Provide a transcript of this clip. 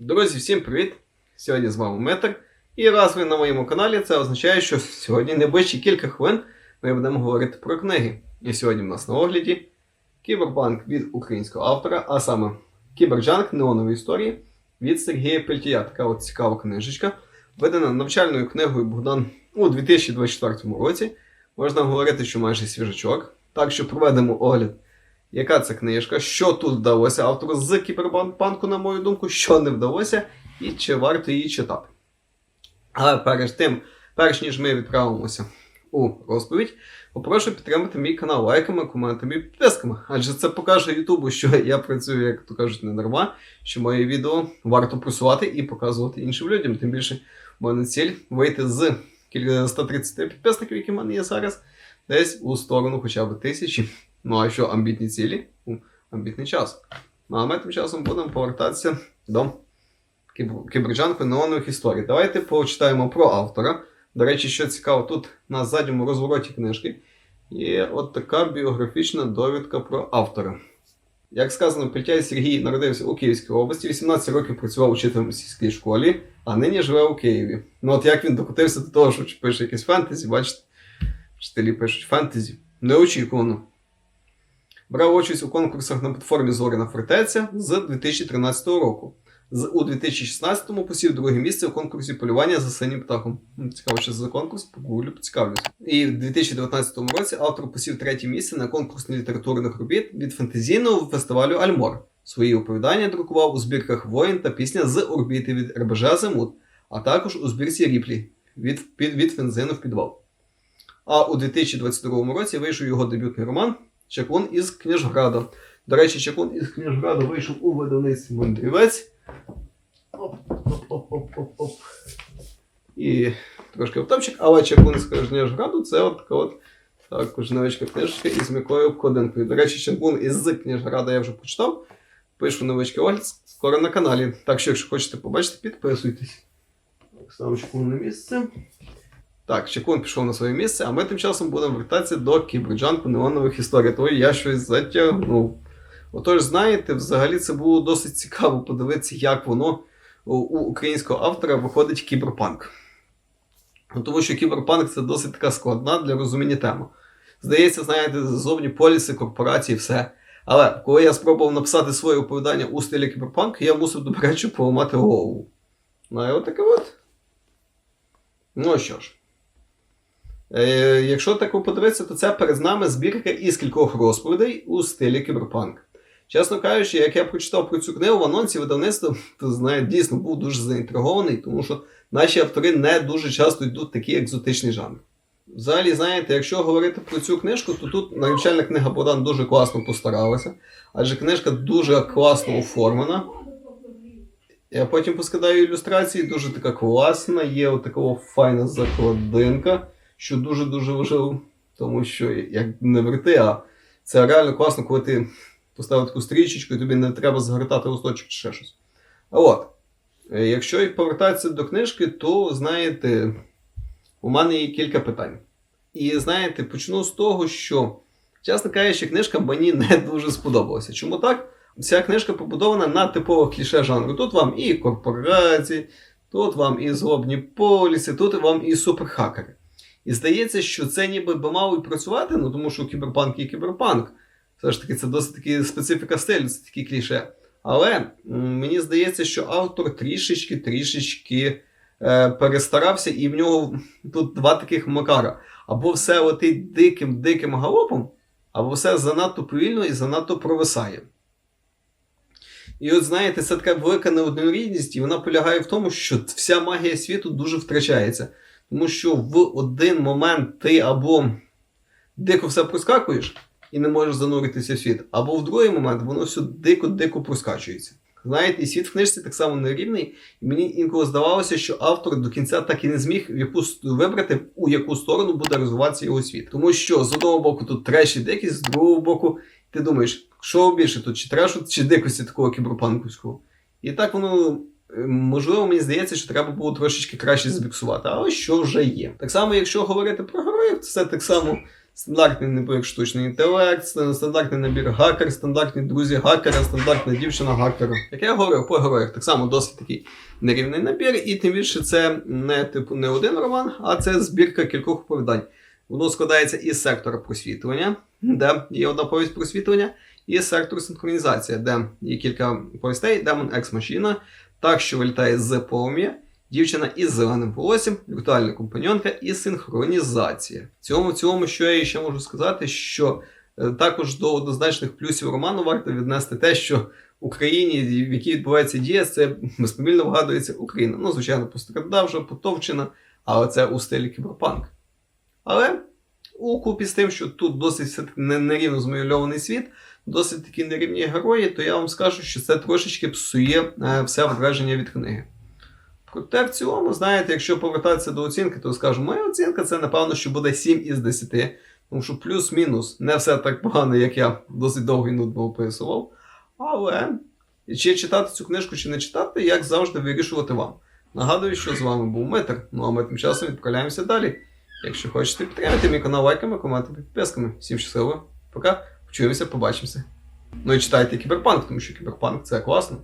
Друзі, всім привіт! Сьогодні з вами Метр. І раз ви на моєму каналі, це означає, що сьогодні найближчі кілька хвилин ми будемо говорити про книги. І сьогодні в нас на огляді Кіберпанк від українського автора, а саме Кіберджанк Неонові історії від Сергія Пельтія. Така от цікава книжечка, видана навчальною книгою Богдан у 2024 році. Можна говорити, що майже свіжачок. Так що проведемо огляд яка це книжка, що тут вдалося автору з кіберпанку, на мою думку, що не вдалося, і чи варто її читати. Але перед тим, перш ніж ми відправимося у розповідь, попрошу підтримати мій канал лайками, коментами і підписками. Адже це покаже Ютубу, що я працюю, як то кажуть, не дарма, що моє відео варто просувати і показувати іншим людям. Тим більше в мене ціль вийти з кілька 130 підписників, які в мене є зараз, десь у сторону хоча б тисячі. Ну а що амбітні цілі? Амбітний час. Ну а ми тим часом будемо повертатися до кіб- кіберджанку неонових історій. Давайте почитаємо про автора. До речі, що цікаво, тут на задньому розвороті книжки є от така біографічна довідка про автора. Як сказано, Петяй Сергій народився у Київській області, 18 років працював учителем у сільській школі, а нині живе у Києві. Ну от як він докотився до того, що пише якесь фентезі, бачите, вчителі пишуть фентезі. Неочікувано. Брав участь у конкурсах на платформі Зоряна фортеця з 2013 року. У 2016-му посів друге місце у конкурсі полювання за синім птахом. Цікаво, що за конкурс, погуглю, поцікавлюся. І в 2019 році автор посів третє місце на конкурсі літературних робіт від фентезійного фестивалю Альмор. Свої оповідання друкував у збірках Воїн та пісня з орбіти від РБЖ Азимут, а також у збірці Ріплі від, від, від Фензину в підвал. А у 2022 році вийшов його дебютний роман Чаклун із Княжграда. До речі, Чаклун із Княжграда вийшов у видавництві Мандрівець. Оп-оп-оп-оп-оп. І трошки автопчик, але Чаклун з Княжграду це от така от також невеличка книжка із м'якою обкладинкою. До речі, Чаклун із Княжграда я вже почитав. Пишу невеличкий огляд скоро на каналі. Так що, якщо хочете побачити, підписуйтесь. Так, ставимо Чаклун на місце. Так, Чекун пішов на своє місце, а ми тим часом будемо вертатися до кіберджанку неонових історій. То я щось затягнув. Отож, знаєте, взагалі це було досить цікаво подивитися, як воно у, українського автора виходить кіберпанк. Ну, Тому що кіберпанк це досить така складна для розуміння тема. Здається, знаєте, ззовні поліси, корпорації, все. Але коли я спробував написати своє оповідання у стилі кіберпанк, я мусив добряче поламати голову. Ну і таке от. Ну що ж. Е, якщо так подивитися, то це перед нами збірка із кількох розповідей у стилі кіберпанк. Чесно кажучи, як я прочитав про цю книгу в анонсі видавництва, то знає, дійсно був дуже заінтригований, тому що наші автори не дуже часто йдуть в такий екзотичний жанр. Взагалі, знаєте, якщо говорити про цю книжку, то тут навчальна книга Богдан дуже класно постаралася, адже книжка дуже класно оформлена. Я потім поскидаю ілюстрації, дуже така класна, є отакова файна закладинка що дуже-дуже важливо, тому що як не верти, а це реально класно, коли ти поставив таку стрічечку і тобі не треба згортати листочок чи ще щось. А от, е, якщо повертатися до книжки, то знаєте, у мене є кілька питань. І знаєте, почну з того, що, чесно кажучи, книжка мені не дуже сподобалася. Чому так? Ця книжка побудована на типових кліше жанру. Тут вам і корпорації, тут вам і злобні поліси, тут вам і суперхакери. І здається, що це ніби би мало і працювати, ну тому що кіберпанк є кіберпанк. Все ж таки, це досить таки специфіка стилю, це такі кліше. Але мені здається, що автор трішечки трішечки е, перестарався, і в нього тут два таких макара. Або все летить диким-диким галопом, або все занадто повільно і занадто провисає. І от знаєте, це така велика неоднорідність, і вона полягає в тому, що вся магія світу дуже втрачається. Тому що в один момент ти або дико все проскакуєш і не можеш зануритися в світ, або в другий момент воно все дико-дико проскачується. Знаєте, і світ в книжці так само нерівний, і мені інколи здавалося, що автор до кінця так і не зміг в яку вибрати, у яку сторону буде розвиватися його світ. Тому що з одного боку тут треш і дикість, з другого боку, ти думаєш, що більше тут, чи трешу, чи дикості такого кіберпанківського. І так воно Можливо, мені здається, що треба було трошечки краще забіксувати, але що вже є. Так само, якщо говорити про героїв, то це так само стандартний набір штучний інтелект, стандартний набір гакер, стандартні друзі гакера, стандартна дівчина гакера. Як я говорив по героях, так само досить такий нерівний набір, і тим більше це не типу не один роман, а це збірка кількох оповідань. Воно складається із сектора просвітлення, де є одна повість просвітлення, і сектор синхронізація, де є кілька повістей, демон екс машина, так що вилітає з полум'я, дівчина із зеленим волоссям, віртуальна компаньонка і синхронізація. В цьому, цілому, що я ще можу сказати, що е, також до однозначних плюсів роману варто віднести те, що в Україні, в якій відбувається дія, це безпомільно вгадується Україна. Ну, звичайно, пострадавша, потовчена, але це у стилі кіберпанк. Але у купі з тим, що тут досить нерівно змальований світ, досить такі нерівні герої, то я вам скажу, що це трошечки псує е, все враження від книги. Проте в цілому, знаєте, якщо повертатися до оцінки, то скажу, моя оцінка це напевно, що буде 7 із 10. Тому що плюс-мінус не все так погано, як я досить довго і нудно описував. Але чи читати цю книжку, чи не читати, як завжди вирішувати вам. Нагадую, що з вами був Митр. Ну а ми тим часом відправляємося далі. Якщо хочете підтримайте мій канал лайками, коментами, підписками. Всім щасливо. Пока. Почуємося, побачимося. Ну і читайте кіберпанк, тому що кіберпанк це класно.